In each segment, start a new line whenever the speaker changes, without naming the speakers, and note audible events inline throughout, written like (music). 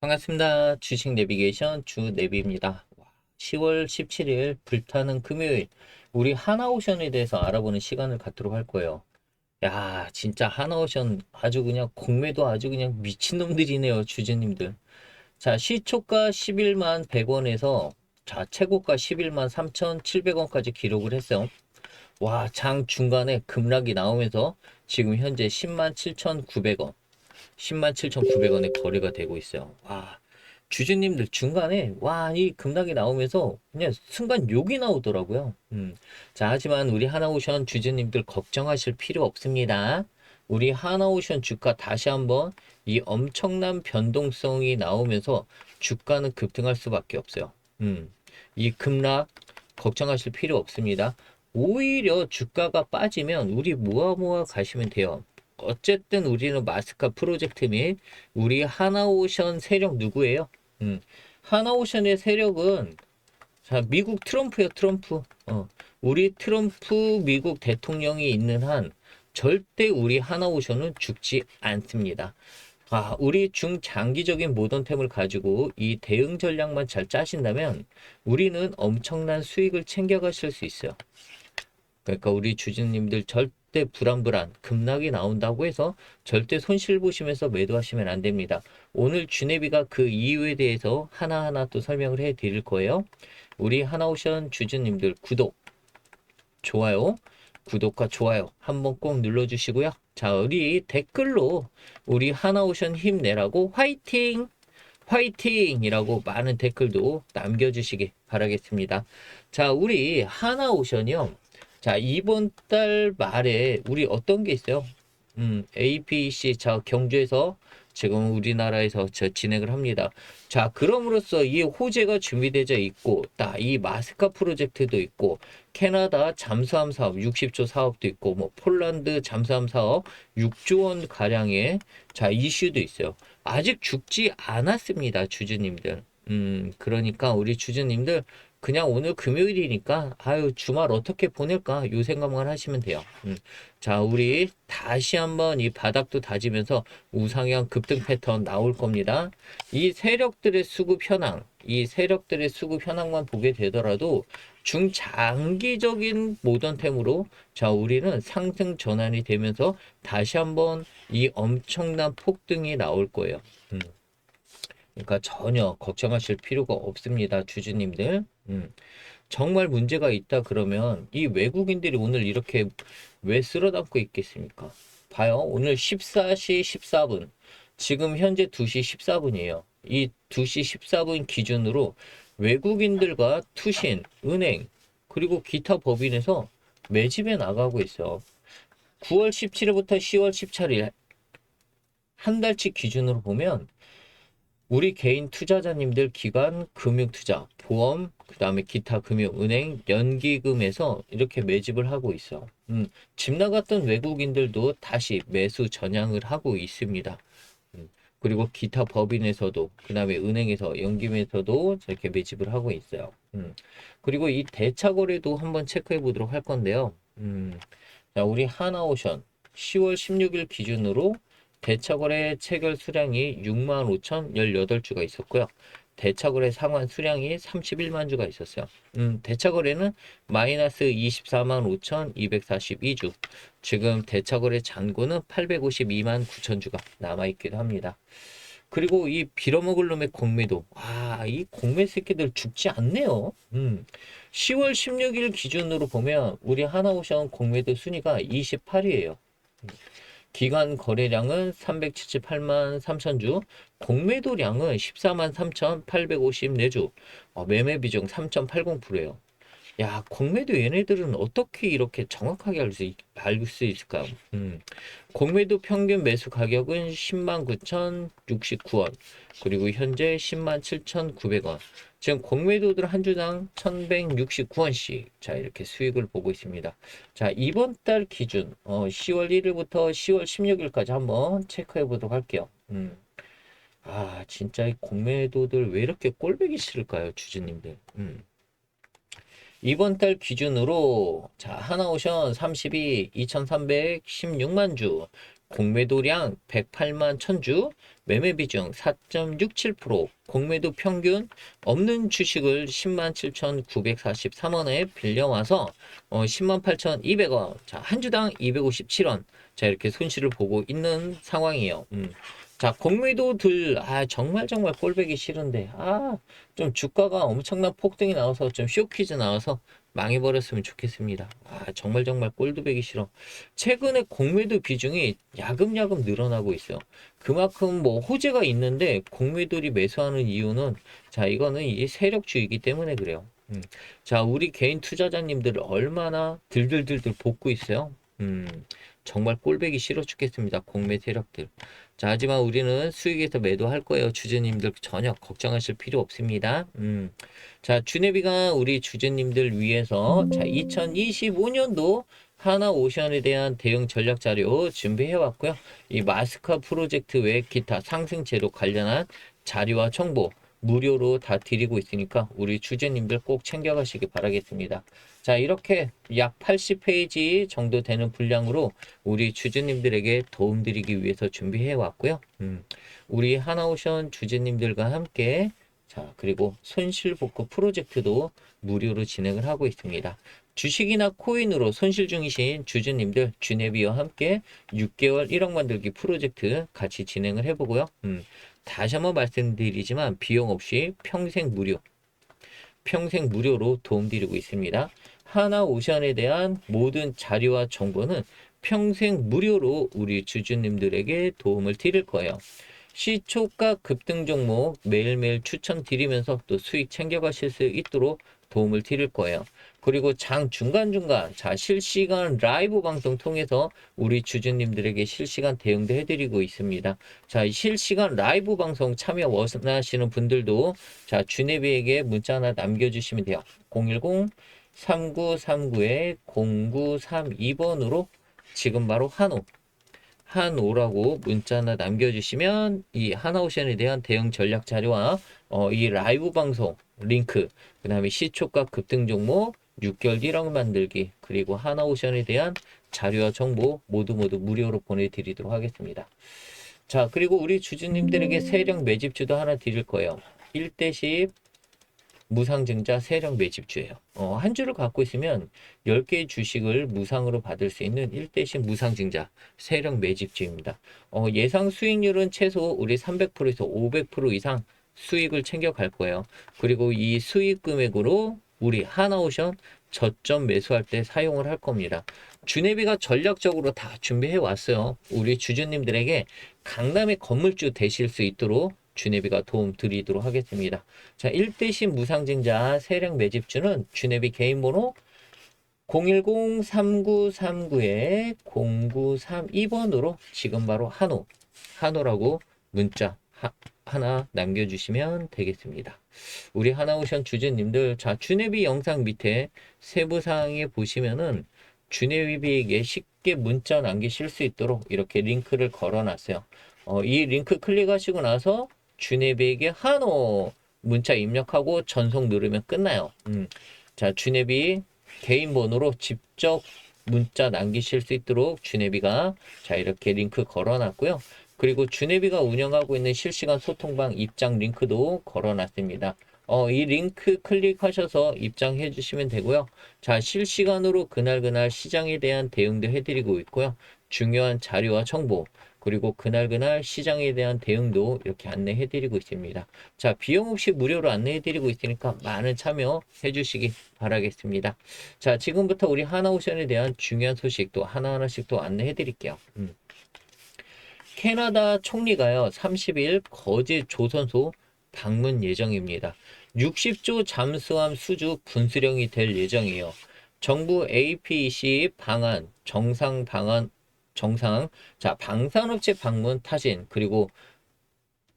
반갑습니다. 주식 내비게이션 주 내비입니다. 10월 17일 불타는 금요일 우리 하나오션에 대해서 알아보는 시간을 갖도록 할 거예요. 야, 진짜 하나오션 아주 그냥 공매도 아주 그냥 미친놈들이네요, 주주님들. 자, 시초가 11만 100원에서 자, 최고가 11만 3,700원까지 기록을 했어요. 와, 장 중간에 급락이 나오면서 지금 현재 10만 7,900원. 10만 7,900원에 거래가 되고 있어요. 와, 주주님들 중간에 와, 이 급락이 나오면서 그냥 순간 욕이 나오더라고요. 음. 자, 하지만 우리 하나오션 주주님들 걱정하실 필요 없습니다. 우리 하나오션 주가 다시 한번 이 엄청난 변동성이 나오면서 주가는 급등할 수밖에 없어요. 음. 이 급락 걱정하실 필요 없습니다. 오히려 주가가 빠지면 우리 모아 모아 가시면 돼요. 어쨌든 우리는 마스카 프로젝트 및 우리 하나오션 세력 누구예요? 음, 하나오션의 세력은 자 미국 트럼프요 트럼프. 어, 우리 트럼프 미국 대통령이 있는 한 절대 우리 하나오션은 죽지 않습니다. 아, 우리 중장기적인 모던템을 가지고 이 대응 전략만 잘 짜신다면 우리는 엄청난 수익을 챙겨가실 수 있어요. 그러니까 우리 주주님들 절대 불안불안 급락이 나온다고 해서 절대 손실 보시면서 매도하시면 안 됩니다. 오늘 주네비가 그 이유에 대해서 하나하나 또 설명을 해 드릴 거예요. 우리 하나오션 주주님들 구독, 좋아요, 구독과 좋아요 한번 꼭 눌러주시고요. 자, 우리 댓글로 우리 하나오션 힘내라고 화이팅! 화이팅이라고 많은 댓글도 남겨주시기 바라겠습니다. 자, 우리 하나오션이요. 자, 이번 달 말에 우리 어떤 게 있어요? 음, APC, 자, 경주에서 지금 우리나라에서 저 진행을 합니다. 자, 그럼으로써 이 호재가 준비되어 있고, 딱 이 마스카 프로젝트도 있고, 캐나다 잠수함 사업 60조 사업도 있고, 뭐 폴란드 잠수함 사업 6조 원 가량의 자 이슈도 있어요. 아직 죽지 않았습니다, 주주님들. 음, 그러니까 우리 주주님들 그냥 오늘 금요일이니까 아유 주말 어떻게 보낼까 요 생각만 하시면 돼요. 음. 자 우리 다시 한번 이 바닥도 다지면서 우상향 급등 패턴 나올 겁니다. 이 세력들의 수급 현황, 이 세력들의 수급 현황만 보게 되더라도 중장기적인 모던템으로 자 우리는 상승 전환이 되면서 다시 한번 이 엄청난 폭등이 나올 거예요. 음. 그러니까 전혀 걱정하실 필요가 없습니다, 주주님들. 음. 정말 문제가 있다 그러면 이 외국인들이 오늘 이렇게 왜 쓸어담고 있겠습니까? 봐요. 오늘 14시 14분. 지금 현재 2시 14분이에요. 이 2시 14분 기준으로 외국인들과 투신, 은행, 그리고 기타 법인에서 매집에 나가고 있어. 9월 17일부터 10월 17일 한 달치 기준으로 보면 우리 개인 투자자님들 기관 금융 투자, 보험, 그 다음에 기타 금융, 은행, 연기금에서 이렇게 매집을 하고 있어. 음, 집 나갔던 외국인들도 다시 매수 전향을 하고 있습니다. 음, 그리고 기타 법인에서도, 그 다음에 은행에서, 연기금에서도 이렇게 매집을 하고 있어요. 음, 그리고 이 대차 거래도 한번 체크해 보도록 할 건데요. 음, 자, 우리 하나오션 10월 16일 기준으로 대차거래 체결 수량이 6만 5,018주가 있었고요. 대차거래 상환 수량이 31만 주가 있었어요. 음, 대차거래는 마이너스 24만 5,242주. 지금 대차거래 잔고는 852만 9천 주가 남아있기도 합니다. 그리고 이 빌어먹을 놈의 공매도. 아, 이 공매 새끼들 죽지 않네요. 음. 10월 16일 기준으로 보면 우리 하나오션 공매도 순위가 28위예요. 기간 거래량은 378만 3천 주, 공매도량은 14만 3,854주, 어, 매매 비중 3.80%예요. 야, 공매도 얘네들은 어떻게 이렇게 정확하게 알 수, 알 수 있을까요? 음, 공매도 평균 매수 가격은 10만 9,069원, 그리고 현재 10만 7,900원. 지금 공매도들 한 주당 1169원씩 자 이렇게 수익을 보고 있습니다. 자 이번 달 기준 어, 10월 1일부터 10월 16일까지 한번 체크해 보도록 할게요. 음. 아 진짜 이 공매도들 왜 이렇게 꼴배기 싫을까요 주주님들. 음. 이번 달 기준으로 자 하나오션 32 2316만 주 공매도량 108만 천주, 매매 비중 4.67%, 공매도 평균 없는 주식을 10만 7,943원에 빌려와서 어, 10만 8,200원, 자, 한 주당 257원, 자, 이렇게 손실을 보고 있는 상황이에요. 음. 자, 공매도들, 아, 정말 정말 꼴배기 싫은데, 아, 좀 주가가 엄청난 폭등이 나와서 좀 쇼퀴즈 나와서 망해버렸으면 좋겠습니다. 아, 정말 정말 꼴도배기 싫어. 최근에 공매도 비중이 야금야금 늘어나고 있어요. 그만큼 뭐 호재가 있는데 공매도리 매수하는 이유는 자, 이거는 이 세력주의이기 때문에 그래요. 음. 자, 우리 개인 투자자님들 얼마나 들들들들 볶고 있어요. 음, 정말 꼴배기 싫어 죽겠습니다. 공매 세력들. 자, 하지만 우리는 수익에서 매도할 거예요. 주주님들 전혀 걱정하실 필요 없습니다. 음. 자, 주네비가 우리 주주님들 위해서 자, 2025년도 하나 오션에 대한 대응 전략 자료 준비해 왔고요. 이 마스카 프로젝트 외 기타 상승제로 관련한 자료와 정보 무료로 다 드리고 있으니까 우리 주주님들 꼭 챙겨가시기 바라겠습니다. 자, 이렇게 약 80페이지 정도 되는 분량으로 우리 주주님들에게 도움드리기 위해서 준비해 왔고요. 음, 우리 하나오션 주주님들과 함께 자, 그리고 손실 복구 프로젝트도 무료로 진행을 하고 있습니다. 주식이나 코인으로 손실 중이신 주주님들 주네비와 함께 6개월 1억 만들기 프로젝트 같이 진행을 해보고요. 음, 다시 한번 말씀드리지만 비용 없이 평생 무료, 평생 무료로 도움드리고 있습니다. 하나 오션에 대한 모든 자료와 정보는 평생 무료로 우리 주주님들에게 도움을 드릴 거예요. 시초가 급등 종목 매일매일 추천드리면서 또 수익 챙겨가실 수 있도록 도움을 드릴 거예요. 그리고 장 중간중간 자 실시간 라이브 방송 통해서 우리 주주님들에게 실시간 대응도 해드리고 있습니다. 자 실시간 라이브 방송 참여 원하시는 분들도 자 주네비에게 문자 하나 남겨주시면 돼요. 010 3939에 0932번으로 지금 바로 한우 한오라고 문자 하나 남겨주시면 이 하나오션에 대한 대응 전략 자료와 어, 이 라이브 방송 링크 그 다음에 시초가 급등 종목 6개월 1억 만들기 그리고 하나오션에 대한 자료와 정보 모두 모두 무료로 보내드리도록 하겠습니다. 자 그리고 우리 주주님들에게 세력 매집주도 하나 드릴 거예요. 1대10 무상증자 세력 매집주예요. 어, 한 주를 갖고 있으면 10개의 주식을 무상으로 받을 수 있는 1대신 무상증자 세력 매집주입니다. 어, 예상 수익률은 최소 우리 300%에서 500% 이상 수익을 챙겨갈 거예요. 그리고 이 수익 금액으로 우리 하나오션 저점 매수할 때 사용을 할 겁니다. 주네비가 전략적으로 다 준비해 왔어요. 우리 주주님들에게 강남의 건물주 되실 수 있도록 주네비가 도움 드리도록 하겠습니다. 자, 1대신 무상증자 세력 매집주는 주네비 개인 번호 010-3939-0932번으로 지금 바로 한호, 한호라고 문자 하, 하나 남겨주시면 되겠습니다. 우리 하나오션 주주님들, 자, 주네비 영상 밑에 세부사항에 보시면은 주네비에게 쉽게 문자 남기실 수 있도록 이렇게 링크를 걸어놨어요. 어, 이 링크 클릭하시고 나서 주네비에게 한호 문자 입력하고 전송 누르면 끝나요. 음. 자, 주네비 개인 번호로 직접 문자 남기실 수 있도록 주네비가 자, 이렇게 링크 걸어놨고요. 그리고 주네비가 운영하고 있는 실시간 소통방 입장 링크도 걸어놨습니다. 어, 이 링크 클릭하셔서 입장해 주시면 되고요. 자, 실시간으로 그날그날 시장에 대한 대응도 해드리고 있고요. 중요한 자료와 정보, 그리고 그날그날 시장에 대한 대응도 이렇게 안내해 드리고 있습니다. 자, 비용 없이 무료로 안내해 드리고 있으니까 많은 참여해 주시기 바라겠습니다. 자, 지금부터 우리 하나오션에 대한 중요한 소식 또 하나하나씩 또 안내해 드릴게요. 음. 캐나다 총리가요, 30일 거제 조선소 방문 예정입니다. 60조 잠수함 수주 분수령이 될 예정이에요. 정부 APC 방안, 정상 방안, 정상, 자, 방산업체 방문 타진, 그리고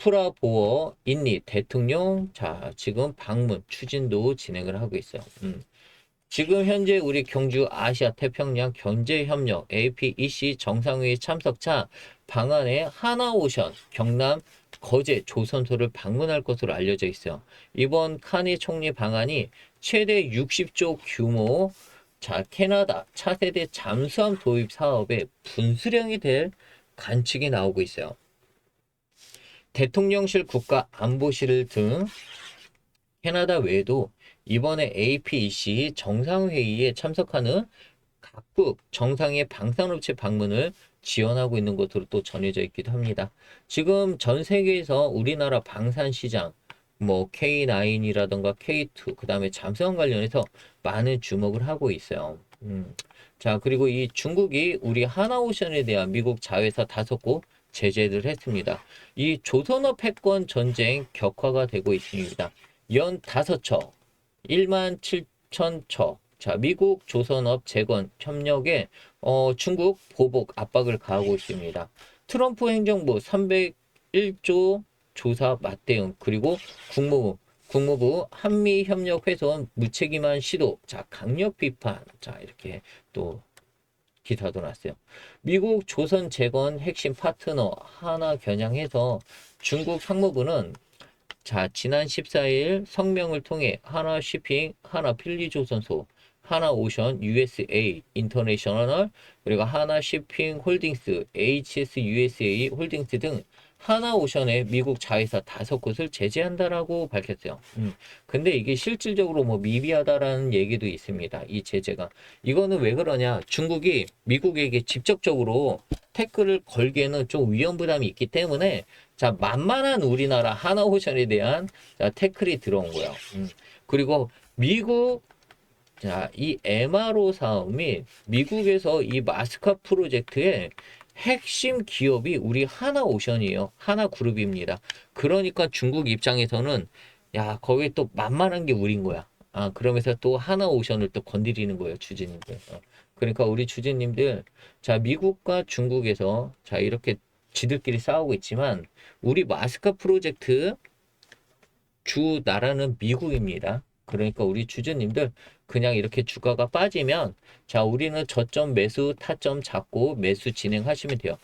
프라보어, 인리, 대통령, 자, 지금 방문 추진도 진행을 하고 있어요. 음. 지금 현재 우리 경주 아시아 태평양 경제협력 APEC 정상회의 참석차 방안에 하나오션 경남 거제 조선소를 방문할 것으로 알려져 있어요. 이번 카니 총리 방안이 최대 60조 규모 자 캐나다 차세대 잠수함 도입 사업의 분수령이 될 관측이 나오고 있어요. 대통령실 국가안보실 등 캐나다 외에도 이번에 APEC 정상회의에 참석하는 각국 정상의 방산업체 방문을 지원하고 있는 것으로 또 전해져 있기도 합니다. 지금 전 세계에서 우리나라 방산 시장, 뭐 K9이라던가 K2, 그 다음에 잠수함 관련해서 많은 주목을 하고 있어요. 음. 자, 그리고 이 중국이 우리 하나오션에 대한 미국 자회사 다섯 곳 제재를 했습니다. 이 조선업 패권 전쟁 격화가 되고 있습니다. 연 다섯 척, 1만 7천 척. 자, 미국 조선업 재건 협력에 어, 중국 보복 압박을 가하고 있습니다. 트럼프 행정부 301조 조사 맞대응 그리고 국무부 국무부 한미 협력 훼손 무책임한 시도 자 강력 비판 자 이렇게 또 기사도 났어요. 미국 조선 재건 핵심 파트너 하나 겨냥해서 중국 상무부는 자 지난 14일 성명을 통해 하나 쉬핑, 하나 필리조선소, 하나 오션 USA 인터내셔널 그리고 하나 쉬핑 홀딩스, HS USA 홀딩스 등 하나 오션의 미국 자회사 다섯 곳을 제재한다라고 밝혔어요. 음. 근데 이게 실질적으로 뭐 미비하다라는 얘기도 있습니다. 이 제재가. 이거는 왜 그러냐? 중국이 미국에게 직접적으로 태클을 걸기에는 좀 위험 부담이 있기 때문에 자, 만만한 우리나라 하나 오션에 대한 자, 태클이 들어온 거예요. 음. 그리고 미국 자, 이 MRO 사업 및 미국에서 이 마스카 프로젝트에 핵심 기업이 우리 하나오션이에요. 하나그룹입니다. 그러니까 중국 입장에서는 야, 거기 또 만만한 게 우린 거야. 아, 그러면서 또 하나오션을 또 건드리는 거예요, 주진님들. 어. 그러니까 우리 주진님들, 자, 미국과 중국에서 자, 이렇게 지들끼리 싸우고 있지만 우리 마스카 프로젝트 주 나라는 미국입니다. 그러니까 우리 주주님들 그냥 이렇게 주가가 빠지면 자 우리는 저점 매수 타점 잡고 매수 진행하시면 돼요.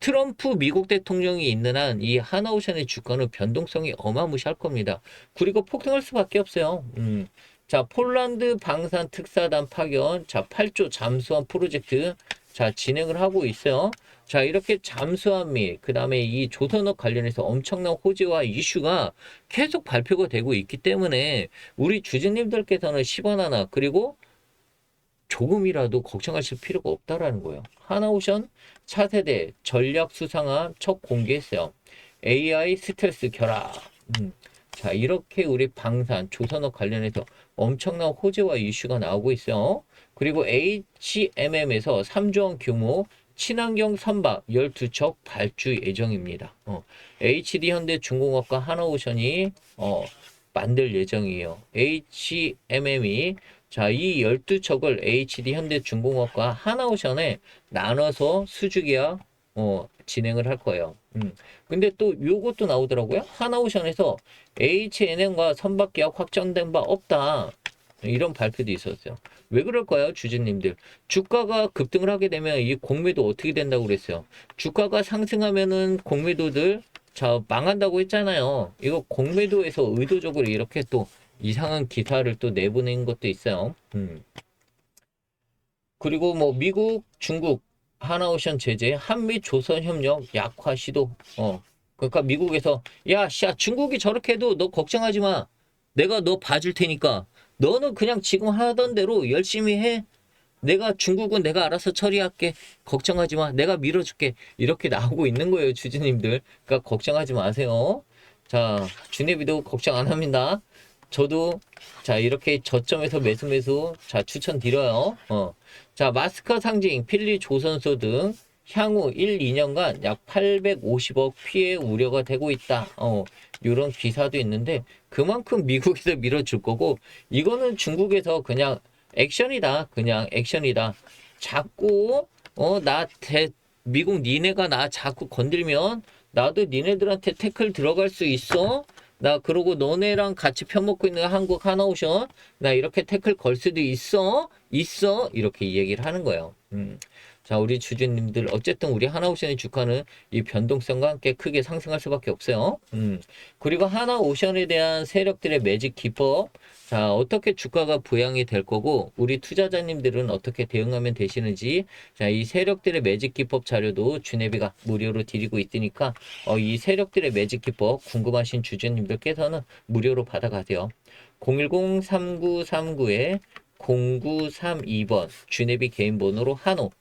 트럼프 미국 대통령이 있는 한 이 하나오션의 주가는 변동성이 어마무시할 겁니다. 그리고 폭등할 수밖에 없어요. 음. 자 폴란드 방산 특사단 파견 자 8조 잠수함 프로젝트 자 진행을 하고 있어요. 자 이렇게 잠수함 및 그다음에 이 조선업 관련해서 엄청난 호재와 이슈가 계속 발표가 되고 있기 때문에 우리 주주님들께서는 10원 하나 그리고 조금이라도 걱정하실 필요가 없다라는 거예요. 하나오션 차세대 전략 수상함 첫 공개했어요. AI 스텔스 결합. 음. 자 이렇게 우리 방산 조선업 관련해서 엄청난 호재와 이슈가 나오고 있어요. 그리고 HMM에서 3조 원 규모 친환경 선박 12척 발주 예정입니다. 어, HD 현대 중공업과 하나오션이 어, 만들 예정이에요. HMM이 자, 이 12척을 HD 현대 중공업과 하나오션에 나눠서 수주계약 어, 진행을 할 거예요. 음. 근데 또 요것도 나오더라고요. 하나오션에서 H&M과 선박 계약 확정된 바 없다. 이런 발표도 있었어요. 왜 그럴까요, 주주님들? 주가가 급등을 하게 되면 이 공매도 어떻게 된다고 그랬어요? 주가가 상승하면은 공매도들 자 망한다고 했잖아요. 이거 공매도에서 의도적으로 이렇게 또 이상한 기사를 또 내보낸 것도 있어요. 음. 그리고 뭐 미국, 중국, 하나오션 제재, 한미 조선 협력 약화 시도. 어. 그러니까 미국에서 야, 씨, 중국이 저렇게 해도 너 걱정하지 마. 내가 너 봐줄 테니까. 너는 그냥 지금 하던 대로 열심히 해. 내가 중국은 내가 알아서 처리할게. 걱정하지 마. 내가 밀어줄게. 이렇게 나오고 있는 거예요, 주주님들. 그러니까 걱정하지 마세요. 자, 주네비도 걱정 안 합니다. 저도 자 이렇게 저점에서 매수 매수 자 추천드려요. 어. 자 마스카 상징 필리 조선소 등 향후 1, 2년간 약 850억 피해 우려가 되고 있다. 어, 이런 기사도 있는데 그만큼 (laughs) 미국에서 밀어줄 거고 이거는 중국에서 그냥 액션이다. 그냥 액션이다. 자꾸 어나 미국 니네가 나 자꾸 건들면 나도 니네들한테 태클 들어갈 수 있어. 나 그러고 너네랑 같이 펴먹고 있는 한국 하나오션 나 이렇게 태클 걸 수도 있어 있어 이렇게 얘기를 하는 거예요. 음. 자, 우리 주주님들 어쨌든 우리 하나오션의 주가는 이 변동성과 함께 크게 상승할 수밖에 없어요. 음. 그리고 하나오션에 대한 세력들의 매직 기법 자, 어떻게 주가가 부양이 될 거고 우리 투자자님들은 어떻게 대응하면 되시는지 자, 이 세력들의 매직 기법 자료도 주네비가 무료로 드리고 있으니까 어, 이 세력들의 매직 기법 궁금하신 주주님들께서는 무료로 받아가세요. 010-3939에 0932번 주네비 개인 번호로 한호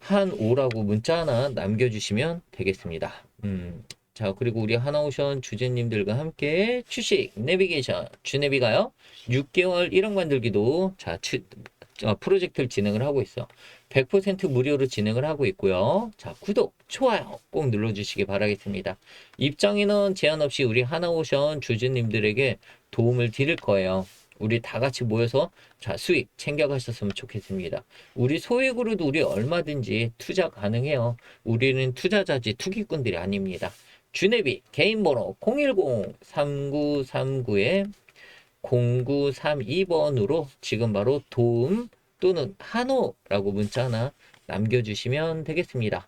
한오라고 문자 하나 남겨주시면 되겠습니다. 음, 자 그리고 우리 하나오션 주주님들과 함께 주식 내비게이션 주네비가요 6개월 1억 만들기도 자 추, 어, 프로젝트를 진행을 하고 있어. 100% 무료로 진행을 하고 있고요. 자, 구독, 좋아요 꼭 눌러주시기 바라겠습니다. 입장인은 제한 없이 우리 하나오션 주주님들에게 도움을 드릴 거예요. 우리 다 같이 모여서 자, 수익 챙겨가셨으면 좋겠습니다. 우리 소액으로도 우리 얼마든지 투자 가능해요. 우리는 투자자지 투기꾼들이 아닙니다. 주네비 개인 번호 010-3939에 0932번으로 지금 바로 도움 또는 한호라고 문자 하나 남겨주시면 되겠습니다.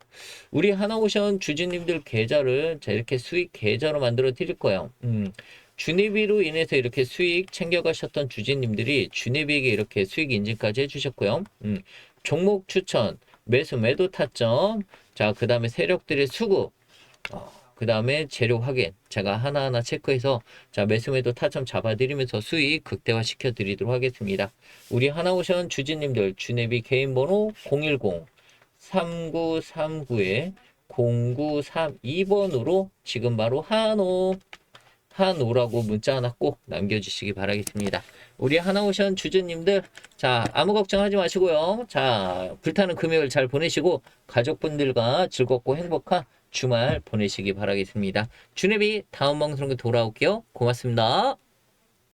우리 하나오션 주주님들 계좌를 자 이렇게 수익 계좌로 만들어 드릴 거예요. 음, 주네비로 인해서 이렇게 수익 챙겨가셨던 주주님들이 주네비에게 이렇게 수익 인증까지 해주셨고요. 음, 종목 추천, 매수 매도 타점, 자 그 다음에 세력들의 수급, 어, 그 다음에 재료 확인 제가 하나하나 체크해서 자 매수 매도 타점 잡아드리면서 수익 극대화 시켜드리도록 하겠습니다. 우리 하나오션 주주님들 주네비 개인 번호 010 3939에 0932번으로 지금 바로 한호 한오라고 문자 하나 꼭 남겨주시기 바라겠습니다. 우리 하나오션 주주님들 자 아무 걱정하지 마시고요. 자 불타는 금요일 잘 보내시고 가족분들과 즐겁고 행복한 주말 보내시기 바라겠습니다. 주네비 다음 방송에 돌아올게요. 고맙습니다.